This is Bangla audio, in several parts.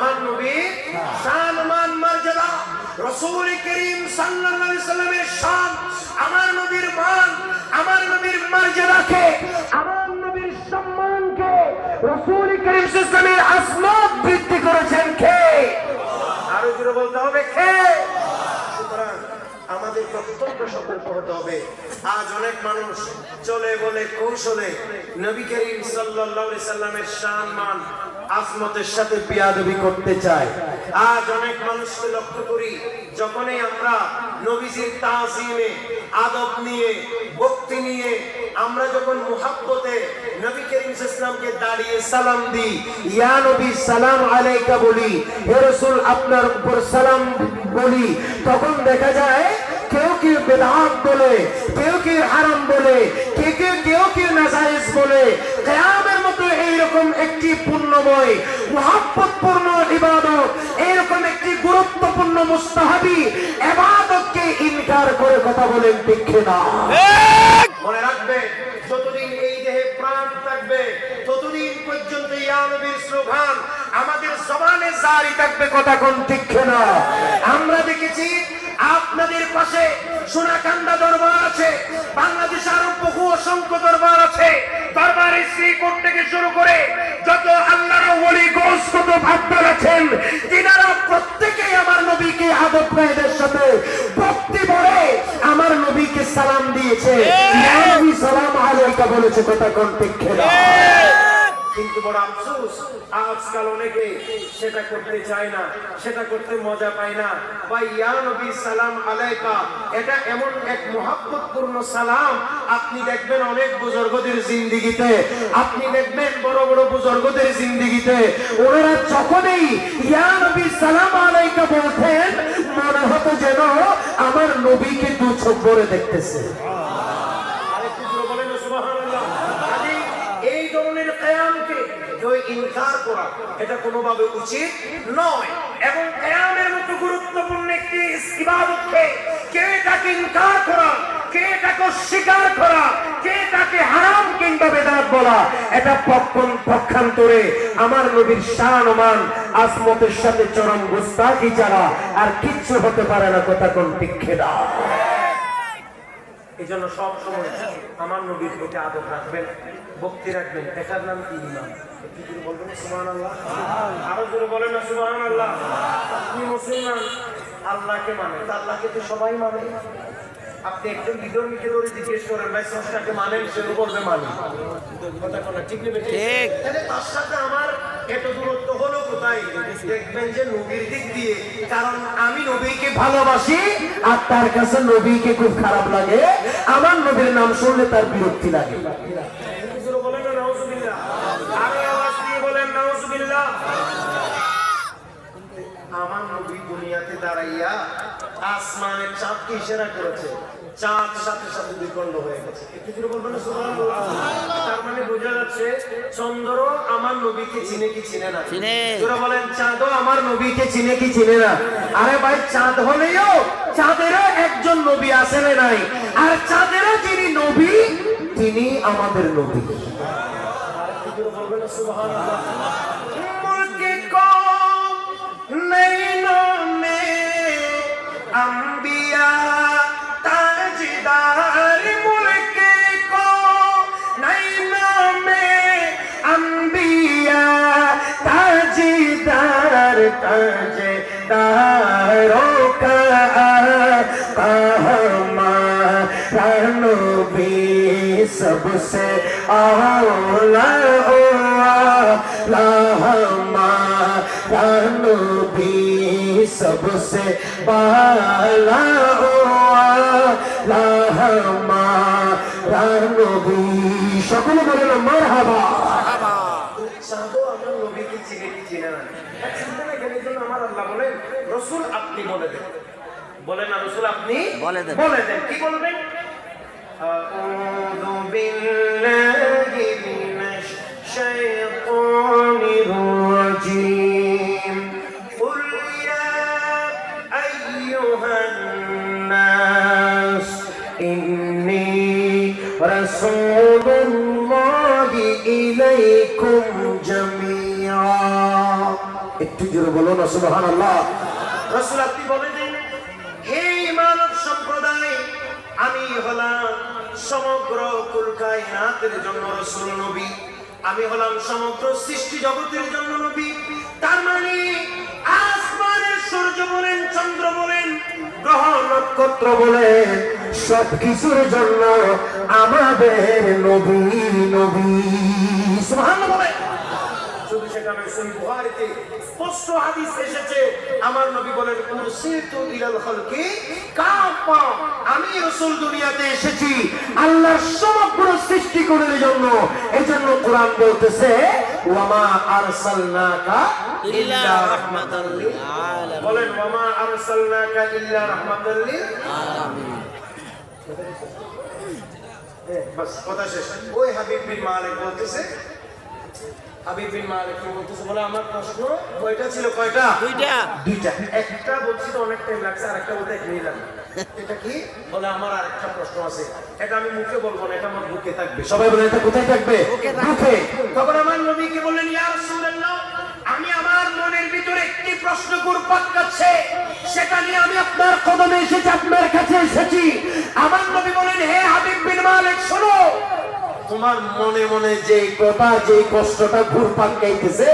আমার নবী শান মান মর্যাদা, রসুল করিম সাল্লাল্লাহু আলাইহি সাল্লামের শান, আমার নবীর মান, আমার নবীর মর্যাদাকে, আমার নবীর সম্মানকে রসুল করিম সাল্লামের আসমত বৃদ্ধি করেছেন কে? আরও জোরে বলতে হবে কে? আমাদের অত্যন্ত সতর্ক হতে হবে। আজ অনেক মানুষ চলে বলে, কৌশলে নবী করিম সাল্লাল্লাহু আলাইহি সাল্লামের সম্মান আজমতের সাথে বিয়াদবি করতে চায়। আজ অনেক মানুষকে লক্ষ্য করি, যখনই আমরা নবীজির তাজিমে আদব নিয়ে, ভক্তি নিয়ে, আমরা যখন মুহাব্বতে নবী করিম ইসলামকে দাঁড়িয়ে সালাম দিই, ইয়া নবী সালাম আলাইকা বলি, হে রাসূল আপনার উপর সালাম বলি, তখন দেখা যায় কেউ কেউ বেদাত বলে কেউ কেউ হারাম বলে কে কেউ কেউ কেউ নাজায়েজ বলে কিয়ামের মতো এইরকম একটি পুণ্যময় মহাব্বতপূর্ণ ইবাদত এইরকম একটি গুরুত্বপূর্ণ মুস্তাহাবি ইবাদতকে ইনকার করে কথা বলেন দেখে না মনে রাখবে যতদিন এই দেহে প্রাণ থাকবে ততদিন পর্যন্ত ইয়া নবীর স্লোগান আমাদের জবানে জারি থাকবে কথা কোন ঠিক না আমরা দেখেছি আপনাদের পাশে সোনাকান্দা দরবার আছে বাংলাদেশ আরও বহু অসংখ্য দরবার আছে। দরবারে শ্রীকোট থেকে শুরু করে যত আল্লাহর ওলি গোস কত ভাববার আছেন তিনারা প্রত্যেকেই আমার নবীকে আদব কায়দের সাথে ভক্তি ভরে আমার নবীকে সালাম দিয়েছে। সালাম আলাইকা বলেছে কথা কোন ঠিক না কিন্তু বড় আফসোস, আজকাল অনেকে সেটা করতে চায় না, সেটা করতে মজা পায় না। বা ইয়া নবী, সালাম আলাইকা। এটা এমন এক মহাব্বতপূর্ণ সালাম। আপনি দেখবেন অনেক বুজুর্গদের জিন্দিগিতে, আপনি দেখবেন বড় বড় বুজুর্গদের জিন্দিগিতে, ওনারা যখনই ইয়া নবী, সালাম আলাইকা বলতেন, মনে হতো যেন আমার নবীকে দু চোখ ভরে দেখতেছে আরেকটু জোরে বলেন না, সুবহানাল্লাহ। কাজেই এই ধরনের কেয়ামকে ইনকার করা, এটা কোনোভাবে উচিত নয়। এবং কেয়ামের মতো গুরুত্বপূর্ণ একটি ইবাদতকে কে এটাকে ইনকার করা, কে এটাকে অস্বীকার করা, কে এটাকে হারাম কিংবা বেদাত বলা, এটা পক্ষণ পক্ষান্তরে আমার নবীর শান মান আসমতের সাথে চরম গুস্তাখি ছাড়া আর কিচ্ছু হতে পারে না কথা কোন টিক্ষে না এই জন্য সব সময় আমার নবীর প্রতি আদব রাখবেন। ভক্তি রাখবেন। দেখার নাম কি ইমাম? একটু জোরে বলবেন সুবহান আল্লাহ আরও জোরে বলেন না সুবহান আল্লাহ আপনি মুসলমান আল্লাহকে মানে। আল্লাহকে তো সবাই মানে। আপনি একজন বিধর্মীকে ধরে জিজ্ঞেস করেন ভাই স্রষ্টাকে মানেন সে বলবে মানে। কথা ঠিক নেবে ঠিক। তাহলে তার সাথে আমার এত দূরত্ব হলো কোথায়? দেখবেন যে নবীর দিক দিয়ে কারণ আমি নবীকে ভালোবাসি আর তার কাছে নবীকে খুব খারাপ লাগে। আমার নবীর নাম শুনলে তার বিরক্তি লাগে বলেন না নাউজুবিল্লাহ আরও আওয়াজ দিয়ে বলেন নাউজুবিল্লাহ আমার নবী দুনিয়াতে দাঁড়াইয়া আসমানের চাঁদকে ইশারা করেছে? চাঁদ সাথে সাথে দ্বিখণ্ড হয়ে গেছে। তার মানে বোঝা যাচ্ছে চন্দ্র আমার নবীকে চিনে কি চিনে না? চিনে। তোরা বলেন চাঁদও আমার নবীকে চিনে কি চিনে না? আরে ভাই চাঁদ হলেও চাঁদেরও একজন নবী আসেন নাই? আর চাঁদেরও যিনি নবী তিনি আমাদের নবী। সুবহানাল্লাহ? تجھے تاروں کا بھی سب سے اولا ہوا لاہما رنو بھی सबसे आला भी सबसे बाला भी সকলে বলেন মার হাবা চাঁদও আমার নবীকে চিনে কি চিনে না এক চিন্তা না এখানে জন্য আমার আল্লাহ বলেন রসুল আপনি বলে দেন বলেন না রসুল আপনি বলে দেন। বলে দেন কি বলবেন ইলাইকুম জামিআ একটু জোরে বলুন, সুবহানাল্লাহ। রাসূল আপনি বলে দেন হে মানব সম্প্রদায়, আমি হলাম সমগ্র কুল কায়নাতের জন্য রাসূল নবী। আমি হলাম সমগ্র সৃষ্টি জগতের জন্য নবী। তার মানে আর সূর্য বলেন, চন্দ্র বলেন, গ্রহ, নক্ষত্র বলেন সব কিছুর জন্য আমাদের নবী নবী। সুবহানাল্লাহ বলেন। আমার নবী বলেন আমি দুনিয়াতে এসেছি, আল্লাহর সমগ্র সৃষ্টি করার জন্য। এজন্য কোরআন বলতেছে ওয়ামা আরসালনাকা ইল্লা রাহমাতাল লিল আলামিন। বলেন ওয়ামা আরসালনাকা ইল্লা রাহমাতাল লিল আলামিন। বাস কথা শেষ। ওই হাবিব বিন মালিক বলতেছে হাবিব বিন মালিক বলতেছে বলে আমার প্রশ্ন কয়টা ছিল? কয়টা? দুইটা। দুইটা। একটা বলছি তো অনেক টাইম লাগছে আর একটা বলতে এক মিনিট লাগবে। এটা কি? বলে আমার আরেকটা প্রশ্ন আছে। এটা আমি মুখে বলব না এটা আমার বুকে থাকবে। সবাই বলে এটা কোথায় থাকবে? তখন আমার নবীকে বললেন ইয়া রাসূলুল্লাহ আমি আমার মনের ভিতরে একটি প্রশ্ন ঘুরপাক খাচ্ছে। সেটা নিয়ে আমি আপনার কদমে এসেছি আপনার কাছে এসেছি আমার নবী বলেন হে হাবিব বিন মালিক শোনো তোমার মনে মনে যে কথা যে কষ্টটা ঘুরপাক খাইতেছে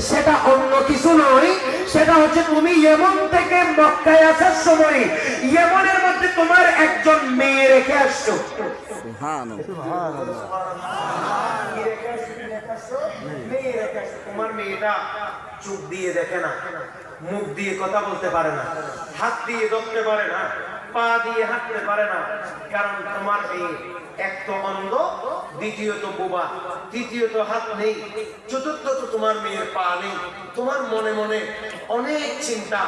সেটা অন্য কিছু নয় সেটা হচ্ছে তুমি ইয়েমন থেকে মক্কায় আসার সময় ইয়েমনের মধ্যে তোমার একজন? মেয়ে রেখে আসছো। তোমার মেয়েটা চোখ দিয়ে দেখে না মুখ দিয়ে কথা বলতে পারে না হাত দিয়ে ধরতে পারে না পা দিয়ে হাঁটতে পারে না। কারণ তোমার মেয়ে এক তো অন্ধ, দ্বিতীয়ত বোবা, তৃতীয়ত হাত নেই, চতুর্থত তোমার মেয়ের পা নেই। তোমার মনে মনে অনেক চিন্তা,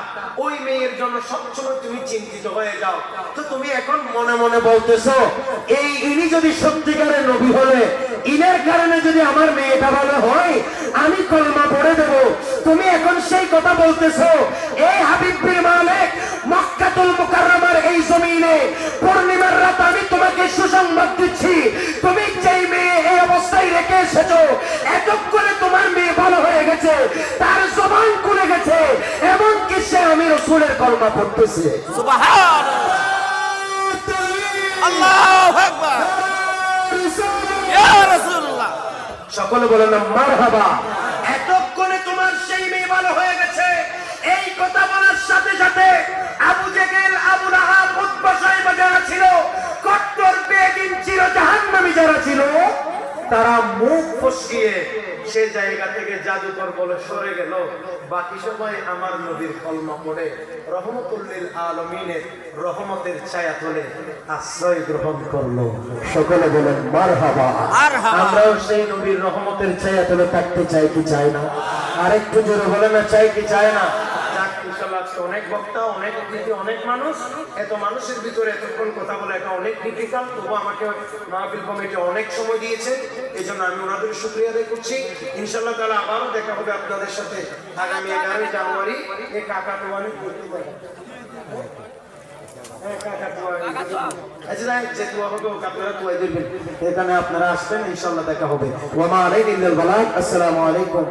ওই মেয়ের জন্য সবসময় তুমি চিন্তিত হয়ে যাও। তো তুমি এখন মনে মনে বলতেছো, এই ইনি যদি সত্যিকারের নবী হলে, ইনের কারণে যদি আমার মেয়েটা ভালো হয়, আমি কলমা পড়ে দেব। তুমি এখন সেই কথা বলতেছো এই হাবিব বিন মালিক মক্কাতুল মুকাররমার এই জমিনে পূর্ণিমার রাত আমি তোমাকে সুসংবাদ দিচ্ছি। তুমি যেই মেয়ে এই অবস্থায় রেখে এসেছ এতক্ষণে তোমার মেয়ে ভালো হয়ে গেছে তার জবান খুলে গেছে এমন কি সে আমি রসুলের কলমা পড়তেছে সুবহান আল্লাহু আকবার। ইয়া রাসূলুল্লাহ। সকলে বলে না মার হাবা এতক্ষণে তোমার সেই মেয়ে ভালো হয়ে গেছে এই কথা বলার সাথে সাথে আবু জেগেল আবু রাহাব উৎপা সাহেব যারা ছিল কট্টর বেদিন চির জাহান্নামী যারা ছিল তারা মুখ ফসকিয়ে সে জায়গা থেকে জাদুকর বলে সরে গেল। বাকি সবাই আমার নবীর কলমা পড়ে। রহমতুল্লিল আলমিনের রহমতের ছায়া তোলে আশ্রয় গ্রহণ করল। সকলে বলেন মার হাবা আমরাও সেই নবীর রহমতের ছায়া তুলে থাকতে চাই কি চাই না? আরেকটু জোরে বলে না চাই কি চায় না? অনেক বক্তা, অনেক অতিথি, অনেক মানুষ। এত মানুষের ভিতরে এতক্ষণ কথা বলে এটা অনেক ডিফিকাল্ট তবু আমাকে মাহফিল কমিটি অনেক সময় দিয়েছে। এই জন্য আমি ওনাদের শুক্রিয়া আদায় করছি। ইনশাল্লাহ তাহলে আবারও দেখা হবে আপনাদের সাথে আগামী এগারোই জানুয়ারি। এই কাকা তোমার এখানে আপনারা আসবেন ইনশাল্লাহ দেখা হবে। আসসালামু আলাইকুম।